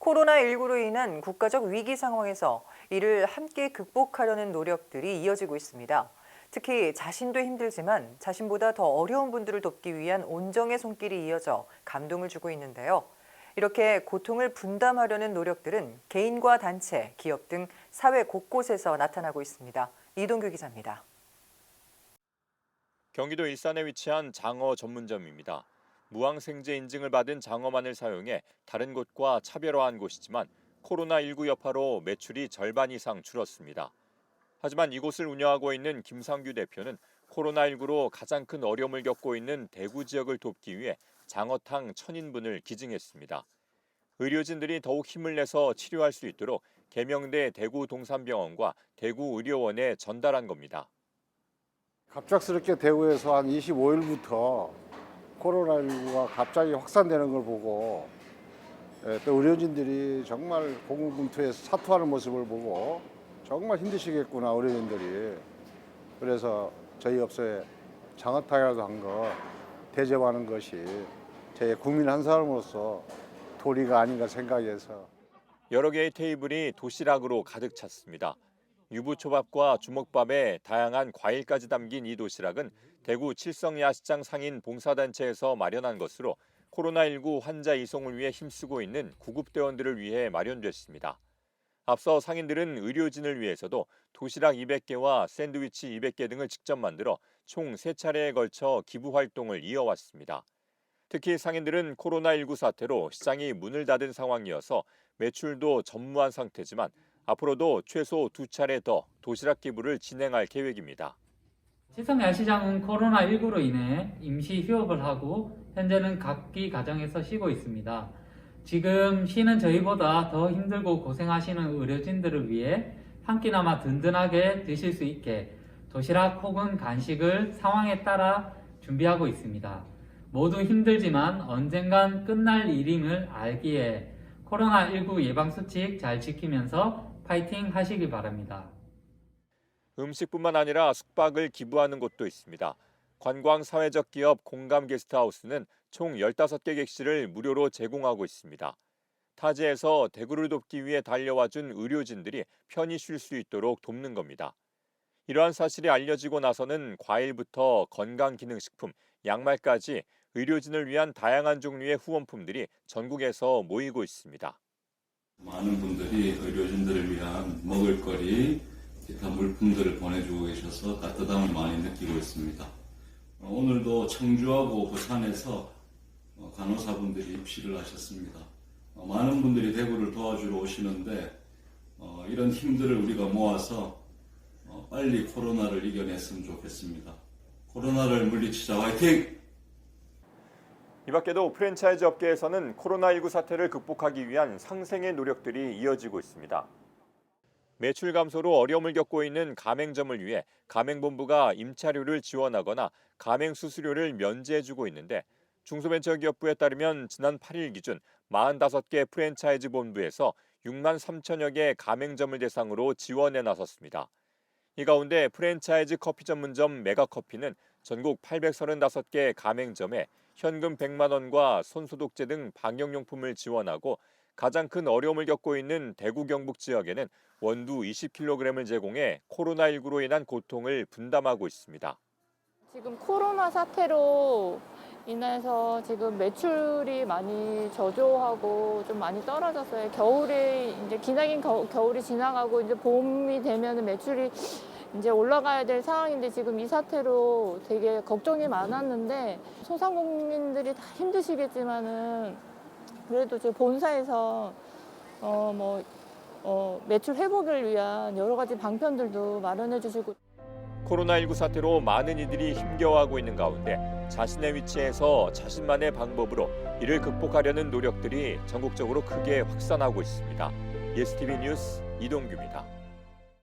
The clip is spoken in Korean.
코로나19로 인한 국가적 위기 상황에서 이를 함께 극복하려는 노력들이 이어지고 있습니다. 특히 자신도 힘들지만 자신보다 더 어려운 분들을 돕기 위한 온정의 손길이 이어져 감동을 주고 있는데요. 이렇게 고통을 분담하려는 노력들은 개인과 단체, 기업 등 사회 곳곳에서 나타나고 있습니다. 이동규 기자입니다. 경기도 일산에 위치한 장어 전문점입니다. 무항생제 인증을 받은 장어만을 사용해 다른 곳과 차별화한 곳이지만 코로나19 여파로 매출이 절반 이상 줄었습니다. 하지만 이곳을 운영하고 있는 김상규 대표는 코로나19로 가장 큰 어려움을 겪고 있는 대구 지역을 돕기 위해 장어탕 천인분을 기증했습니다. 의료진들이 더욱 힘을 내서 치료할 수 있도록 계명대 대구 동산병원과 대구 의료원에 전달한 겁니다. 갑작스럽게 대구에서 한 25일부터 코로나19가 갑자기 확산되는 걸 보고 예, 또 의료진들이 정말 고군분투해서 사투하는 모습을 보고 정말 힘드시겠구나 의료진들이 그래서 저희 업소에 장어탕이라도 한 거 대접하는 것이 제 국민 한 사람으로서 도리가 아닌가 생각해서 여러 개의 테이블이 도시락으로 가득 찼습니다. 유부초밥과 주먹밥에 다양한 과일까지 담긴 이 도시락은 대구 칠성야시장 상인 봉사단체에서 마련한 것으로 코로나19 환자 이송을 위해 힘쓰고 있는 구급대원들을 위해 마련됐습니다. 앞서 상인들은 의료진을 위해서도 도시락 200개와 샌드위치 200개 등을 직접 만들어 총 3차례에 걸쳐 기부 활동을 이어왔습니다. 특히 상인들은 코로나19 사태로 시장이 문을 닫은 상황이어서 매출도 전무한 상태지만 앞으로도 최소 두 차례 더 도시락 기부를 진행할 계획입니다. 칠성야시장은 코로나19로 인해 임시 휴업을 하고 현재는 각기 가정에서 쉬고 있습니다. 지금 시는 저희보다 더 힘들고 고생하시는 의료진들을 위해 한 끼나마 든든하게 드실 수 있게 도시락 혹은 간식을 상황에 따라 준비하고 있습니다. 모두 힘들지만 언젠간 끝날 일임을 알기에 코로나19 예방수칙 잘 지키면서 파이팅 하시기 바랍니다. 음식뿐만 아니라 숙박을 기부하는 곳도 있습니다. 관광 사회적 기업 공감 게스트하우스는 총 15개 객실을 무료로 제공하고 있습니다. 타지에서 대구를 돕기 위해 달려와 준 의료진들이 편히 쉴 수 있도록 돕는 겁니다. 이러한 사실이 알려지고 나서는 과일부터 건강기능식품, 양말까지 의료진을 위한 다양한 종류의 후원품들이 전국에서 모이고 있습니다. 많은 분들이 의료진들을 위한 먹을거리, 기타 물품들을 보내주고 계셔서 따뜻함을 많이 느끼고 있습니다. 어, 오늘도 청주하고 부산에서 어, 간호사분들이 입시를 하셨습니다. 어, 많은 분들이 대구를 도와주러 오시는데 어, 이런 힘들을 우리가 모아서 어, 빨리 코로나를 이겨냈으면 좋겠습니다. 코로나를 물리치자 화이팅! 이 밖에도 프랜차이즈 업계에서는 코로나19 사태를 극복하기 위한 상생의 노력들이 이어지고 있습니다. 매출 감소로 어려움을 겪고 있는 가맹점을 위해 가맹본부가 임차료를 지원하거나 가맹 수수료를 면제해주고 있는데 중소벤처기업부에 따르면 지난 8일 기준 45개 프랜차이즈 본부에서 6만 3천여 개 가맹점을 대상으로 지원에 나섰습니다. 이 가운데 프랜차이즈 커피 전문점 메가커피는 전국 835개 가맹점에 현금 100만 원과 손소독제 등 방역용품을 지원하고 가장 큰 어려움을 겪고 있는 대구 경북 지역에는 원두 20kg을 제공해 코로나19로 인한 고통을 분담하고 있습니다. 지금 코로나 사태로 인해서 지금 매출이 많이 저조하고 좀 많이 떨어졌어요. 겨울에 이제 기나긴 겨, 겨울이 지나가고 이제 봄이 되면 매출이 이제 올라가야 될 상황인데 지금 이 사태로 되게 걱정이 많았는데 소상공인들이 다 힘드시겠지만은 그래도 제 본사에서 어 뭐 어, 매출 회복을 위한 여러 가지 방편들도 마련해 주시고 코로나19 사태로 많은 이들이 힘겨워하고 있는 가운데 자신의 위치에서 자신만의 방법으로 이를 극복하려는 노력들이 전국적으로 크게 확산하고 있습니다. 예스티비 뉴스 이동규입니다.